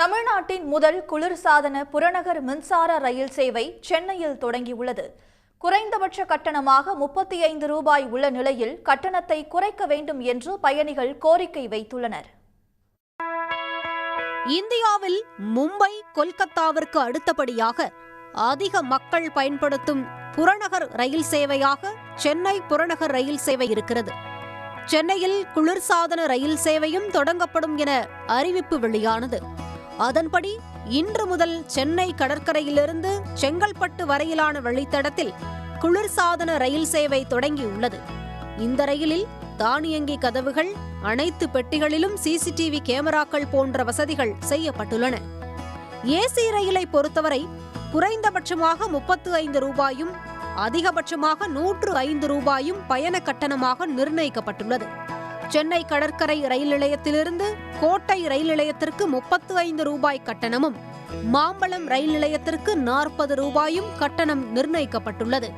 தமிழ்நாட்டின் முதல் குளிர்சாதன புறநகர் மின்சார ரயில் சேவை சென்னையில் தொடங்கியுள்ளது. குறைந்தபட்ச கட்டணமாக முப்பத்தி ஐந்து ரூபாய் உள்ள நிலையில் கட்டணத்தை குறைக்க வேண்டும் என்று பயணிகள் கோரிக்கை வைத்துள்ளனர். இந்தியாவில் மும்பை கொல்கத்தாவிற்கு அடுத்தபடியாக அதிக மக்கள் பயன்படுத்தும் புறநகர் ரயில் சேவையாக சென்னை புறநகர் ரயில் சேவை இருக்கிறது. சென்னையில் குளிர்சாதன ரயில் சேவையும் தொடங்கப்படும் என அறிவிப்பு வெளியானது. அதன்படி இன்று முதல் சென்னை கடற்கரையிலிருந்து செங்கல்பட்டு வரையிலான வழித்தடத்தில் குளிர்சாதன ரயில் சேவை தொடங்கியுள்ளது. இந்த ரயிலில் தானியங்கி கதவுகள் அனைத்து பெட்டிகளிலும் சிசிடிவி கேமராக்கள் போன்ற வசதிகள் செய்யப்பட்டுள்ளன. ஏசி ரயிலை பொறுத்தவரை குறைந்தபட்சமாக முப்பத்து ஐந்து ரூபாயும் அதிகபட்சமாக நூற்று ஐந்து ரூபாயும் பயண கட்டணமாக நிர்ணயிக்கப்பட்டுள்ளது. சென்னை கடற்கரை ரயில் நிலையத்திலிருந்து கோட்டை ரயில் நிலையத்திற்கு முப்பத்து ஐந்து ரூபாய் கட்டணமும் மாம்பழம் ரயில் நிலையத்திற்கு நாற்பது ரூபாயும் கட்டணம் நிர்ணயிக்கப்பட்டுள்ளது.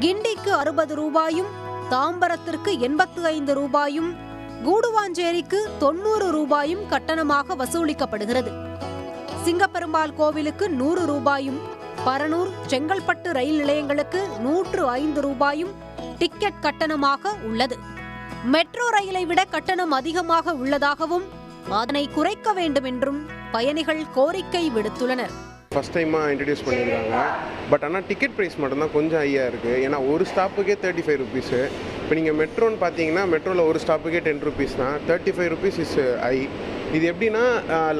கிண்டிக்கு அறுபது ரூபாயும் தாம்பரத்திற்கு எண்பத்து ஐந்து ரூபாயும் கூடுவாஞ்சேரிக்கு தொண்ணூறு ரூபாயும் கட்டணமாக வசூலிக்கப்படுகிறது. சிங்கப்பெருமாள் கோவிலுக்கு நூறு ரூபாயும் பரனூர் செங்கல்பட்டு ரயில் நிலையங்களுக்கு நூற்று ஐந்து ரூபாயும் டிக்கெட் கட்டணமாக உள்ளது. மெட்ரோ ரயிலை விட கட்டணம் அதிகமாக உள்ளதாகவும் அதனை குறைக்க வேண்டும் என்றும் பயணிகள் கோரிக்கை விடுத்துள்ளனர். ஃபஸ்ட் டைமாக இன்ட்ரடியூஸ் பண்ணியிருக்காங்க. பட் ஆனால் டிக்கெட் ப்ரைஸ் மட்டும்தான் கொஞ்சம் ஹையாக இருக்குது ஏன்னா ஒரு ஸ்டாப்புக்கே தேர்ட்டி ஃபைவ் ருபீஸு இப்போ நீங்கள் மெட்ரோன்னு பார்த்தீங்கன்னா மெட்ரோவில் ஒரு ஸ்டாப்புக்கே டென் ருபீஸ் தான். Thirty five rupees is high இது எப்படின்னா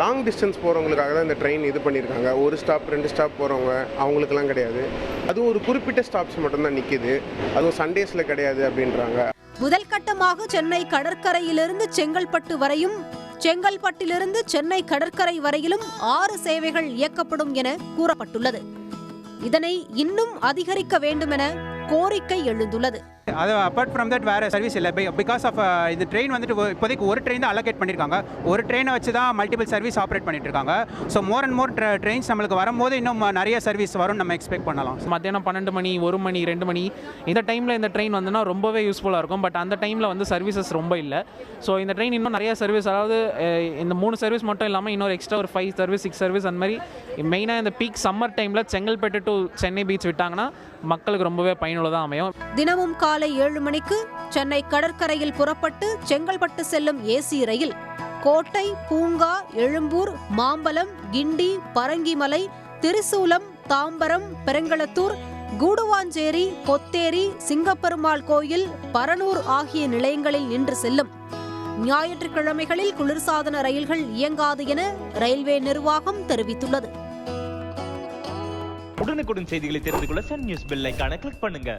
லாங் டிஸ்டன்ஸ் போகிறவங்களுக்காக தான் இந்த ட்ரெயின் இது பண்ணியிருக்காங்க. ஒரு ஸ்டாப் ரெண்டு ஸ்டாப் போகிறவங்க அவங்களுக்குலாம் கிடையாது. அதுவும் ஒரு குறிப்பிட்ட ஸ்டாப்ஸ் மட்டும்தான் நிற்கிது அதுவும் சண்டேஸில் கிடையாது அப்படின்றாங்க. முதல் கட்டமாக சென்னை கடற்கரையிலிருந்து செங்கல்பட்டு வரையும் செங்கல்பட்டிலிருந்து சென்னை கடற்கரை வரையிலும் ஆறு சேவைகள் இயக்கப்படும் என கூறப்பட்டுள்ளது. இதனை இன்னும் அதிகரிக்க வேண்டுமென கோரிக்கை எழுந்துள்ளது. அது அப்பார்ட் ஃப்ரம் தட் வேறு சர்வீஸ் இல்லை. பிகாஸ் ஆஃப் இந்த ட்ரெயின் வந்துட்டு இப்போதைக்கு ஒரு ட்ரெயின் தான் அலோகேட் பண்ணியிருக்காங்க ஒரு ட்ரெயினை வச்சு தான் மல்டிபிள் சர்வீஸ் ஆப்ரேட் பண்ணிட்டு இருக்காங்க. So more and more trains நம்மளுக்கு வரும்போது இன்னும் நிறைய சர்வீஸ் வரும்னு நம்ம எக்ஸ்பெக்ட் பண்ணலாம். மத்தியானம் பன்னெண்டு மணி ஒரு மணி ரெண்டு மணி இந்த டைமில் இந்த ட்ரெயின் வந்துன்னா ரொம்பவே யூஸ்ஃபுல்லாக இருக்கும். பட் அந்த டைமில் வந்து சர்வீசஸ் ரொம்ப இல்லை. ஸோ இந்த ட்ரெயின் இன்னும் நிறைய சர்வீஸ் அதாவது இந்த மூணு சர்வீஸ் மட்டும் இல்லாமல் இன்னொரு எக்ஸ்ட்ரா ஒரு ஃபைவ் சர்வீஸ் சிக்ஸ் சர்வீஸ் அந்த மாதிரி மெயினாக இந்த பீக் சம்மர் டைமில் செங்கல்பட்டு டு சென்னை பீச் விட்டாங்கன்னா மக்களுக்கு ரொம்பவே பயனுள்ளதாக அமையும். தினமும் காலை ஏழு மணிக்கு சென்னை கடற்கரையில் புறப்பட்டு செங்கல்பட்டு செல்லும் ஏசி ரயில். கோட்டை பூங்கா எழும்பூர் மாம்பலம் கிண்டி பரங்கிமலை திரிசூலம் தாம்பரம் பெருங்களத்தூர் கூடுவாஞ்சேரி கொத்தேரி சிங்கப்பெருமாள் கோயில் பரனூர் ஆகிய நிலையங்களில் நின்று செல்லும். ஞாயிற்றுக்கிழமைகளில் குளிர்சாதன ரயில்கள் இயங்காது என ரயில்வே நிர்வாகம் தெரிவித்துள்ளது. உடனுக்குடன் செய்திகளை தெரிந்து கொள்ள சன் நியூஸ் பெல் ஐகானை கிளிக் பண்ணுங்க.